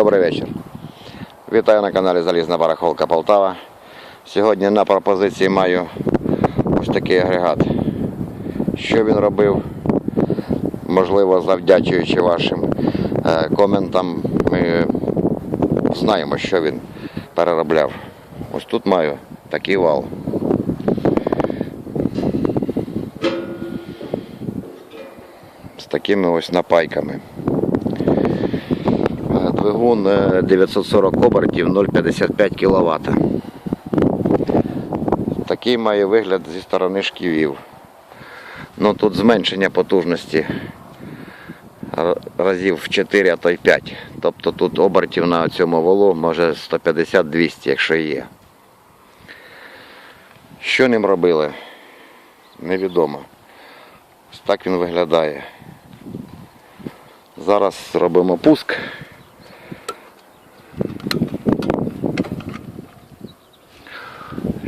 добрий вечір. Вітаю на каналі Залізна Барахолка Полтава. Сьогодні на пропозиції маю ось такий агрегат. Що він робив? Можливо, завдячуючи вашим е, коментам, ми знаємо, що він переробляв. Ось тут маю такий вал. З такими ось напайками. Е, Двигун е, 940 обертів 0,55 кВт. Такий має вигляд зі сторони шківів. Ну тут зменшення потужності разів в 4, а то й 5. Тобто тут обертів на цьому валу може 150-200, якщо є. Що ним робили? Невідомо. Ось так він виглядає. Зараз робимо пуск.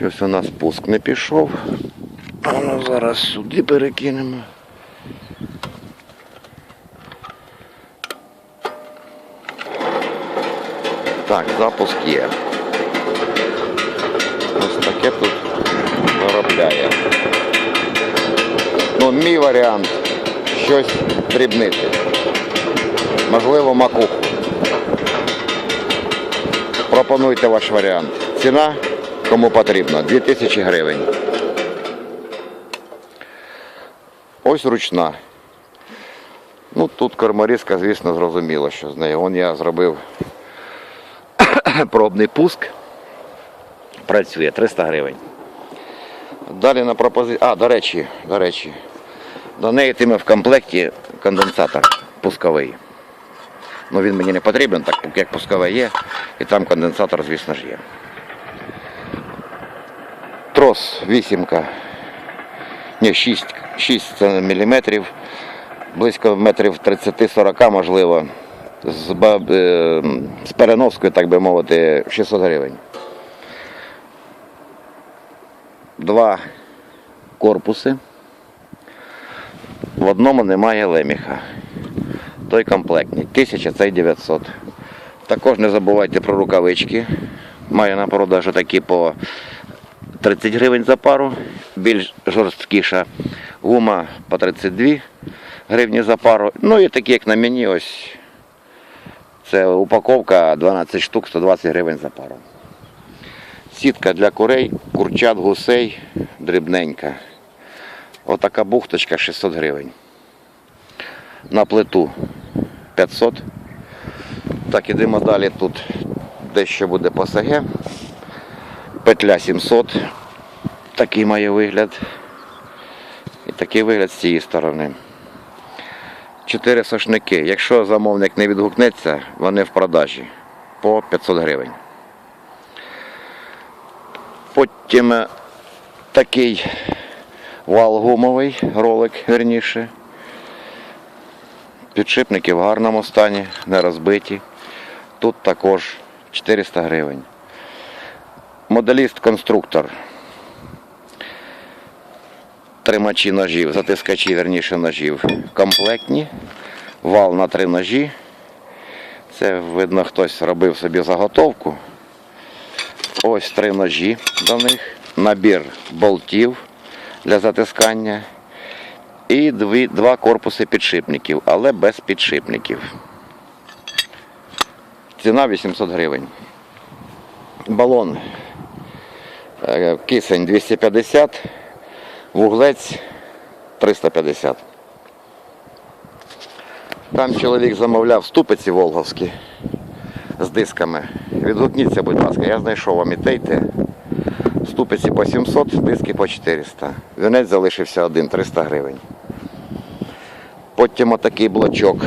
І Ось у нас пуск не пішов. А ну зараз сюди перекинемо. Так, запуск є. Ось таке тут виробляє. Ну, мій варіант щось дрібнити. Можливо, макуху. Пропонуйте ваш варіант. Ціна кому потрібно 2000 гривень. Ось ручна. Ну тут корморізка, звісно, зрозуміло, що з нею. Вон я зробив пробний пуск. Працює 300 гривень. Далі на пропозицію. А, до речі, до речі, до неї йтиме в комплекті конденсатор пусковий. Ну він мені не потрібен, так як пусковий є, і там конденсатор, звісно ж, є. Трос вісімка. Ні, 6, 6 мм, близько метрів 30-40, можливо. З, е, з переноскою, так би мовити, 600 гривень. Два корпуси. В одному немає леміха. Той комплектний. 1000, цей 900. Також не забувайте про рукавички. Маю на продажу такі по 30 гривень за пару, більш жорсткіша гума по 32 гривні за пару. Ну і такі, як на мені, ось це упаковка 12 штук, 120 гривень за пару. Сітка для курей, курчат, гусей, дрібненька. Отака бухточка 600 гривень. На плиту 500. Так, ідемо далі. Тут дещо буде по СГ. Петля 700. Такий має вигляд. І такий вигляд з цієї сторони. Чотири сошники. Якщо замовник не відгукнеться, вони в продажі по 500 гривень. Потім е, такий вал гумовий, ролик верніше. Підшипники в гарному стані, не розбиті. Тут також 400 гривень. Моделіст-конструктор. Тримачі ножів, затискачі, верніше ножів. Комплектні. Вал на три ножі. Це видно, хтось робив собі заготовку. Ось три ножі до них. Набір болтів для затискання. І дві, два корпуси підшипників, але без підшипників. Ціна 800 гривень. Балон Кисень 250, вуглець 350. Там чоловік замовляв ступиці волговські з дисками. Відгукніться, будь ласка, я знайшов вам і те, і те. Ступиці по 700, диски по 400. Вінець залишився один, 300 гривень. Потім отакий блочок.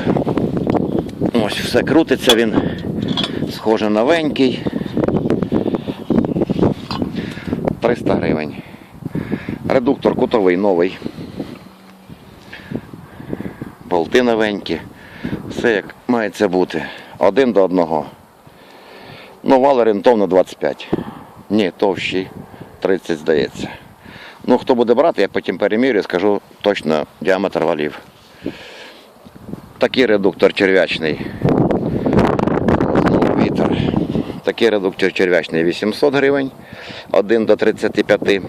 Ось все крутиться він. Схоже новенький. 300 гривень. Редуктор кутовий новий. Болти новенькі. Все як мається бути. Один до одного. Ну, вал орієнтовно 25. Ні, товщий 30, здається. Ну, хто буде брати, я потім перемірю і скажу точно діаметр валів. Такий редуктор черв'ячний. Такий редуктор черв'ячний 800 гривень, 1 до 35.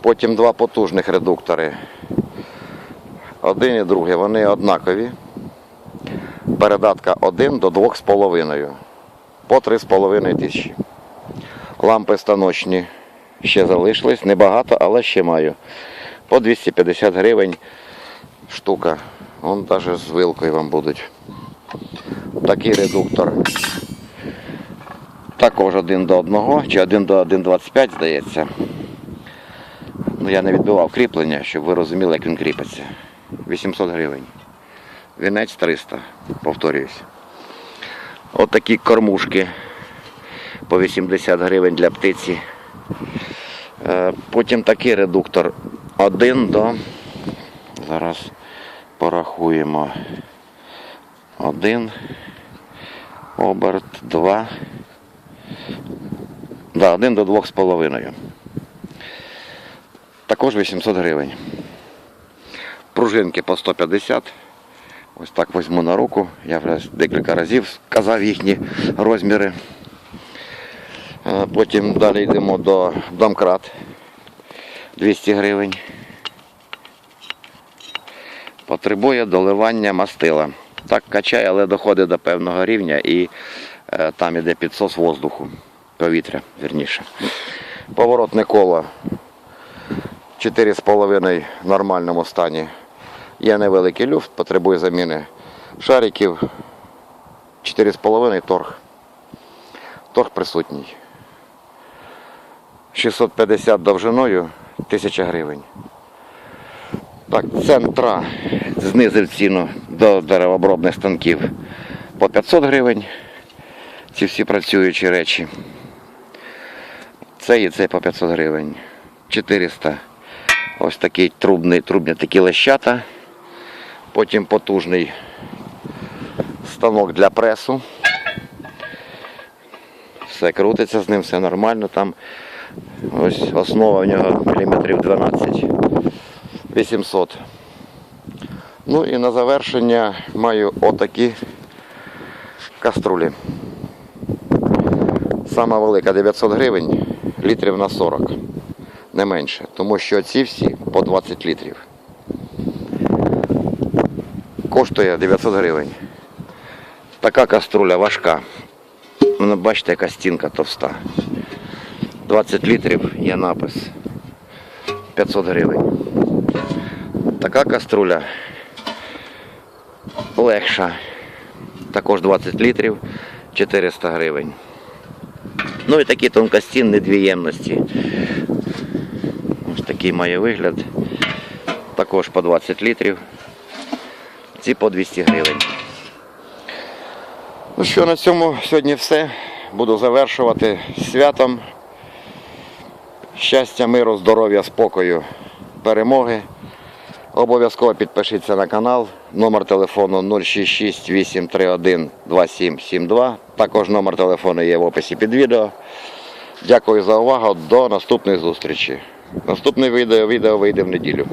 Потім два потужних редуктори. Один і другий, вони однакові. Передатка 1 до 2,5 по 3,5 тисячі. Лампи станочні ще залишились, небагато, але ще маю. По 250 гривень штука. Вон навіть з вилкою вам будуть. Такий редуктор. Також один до одного, чи один до 1,25, здається. Ну, я не відбивав кріплення, щоб ви розуміли, як він кріпиться. 800 гривень. Вінець 300, повторююсь. От такі кормушки по 80 гривень для птиці. Е, Потім такий редуктор. Один до. Зараз порахуємо. Один. Оберт, два. Да, один до двох з половиною. Також 800 гривень. Пружинки по 150. Ось так візьму на руку. Я вже декілька разів казав їхні розміри. Е, Потім далі йдемо до домкрат. 200 гривень. Потребує доливання мастила. Так качає, але доходить до певного рівня і е, там іде підсос воздуху, повітря, вірніше. Поворотне коло 4,5 в нормальному стані. Є невеликий люфт, потребує заміни шариків. 4,5 торг. Торг присутній. 650 довжиною 1000 гривень. Так, центра знизив ціну до деревообробних станків по 500 гривень. Ці всі працюючі речі. Це і це по 500 гривень. 400. Ось такий трубний, трубні такі лещата. Потім потужний станок для пресу. Все крутиться з ним, все нормально. Там ось основа в нього міліметрів 12. 800. Ну і на завершення маю отакі каструлі. Сама велика 900 гривень, літрів на 40, не менше. Тому що ці всі по 20 літрів. Коштує 900 гривень. Така каструля важка. Ну, бачите, яка стінка товста. 20 літрів є напис. 500 гривень. Така каструля легша. Також 20 літрів 400 гривень. Ну і такі тонкостінні дві. Ось такий має вигляд. Також по 20 літрів. Ці по 200 гривень. Ну що, на цьому сьогодні все. Буду завершувати святом. Щастя, миру, здоров'я, спокою, перемоги. Обов'язково підпишіться на канал. Номер телефону 066 831 2772. Також номер телефону є в описі під відео. Дякую за увагу. До наступної зустрічі. Наступне відео, відео вийде в неділю.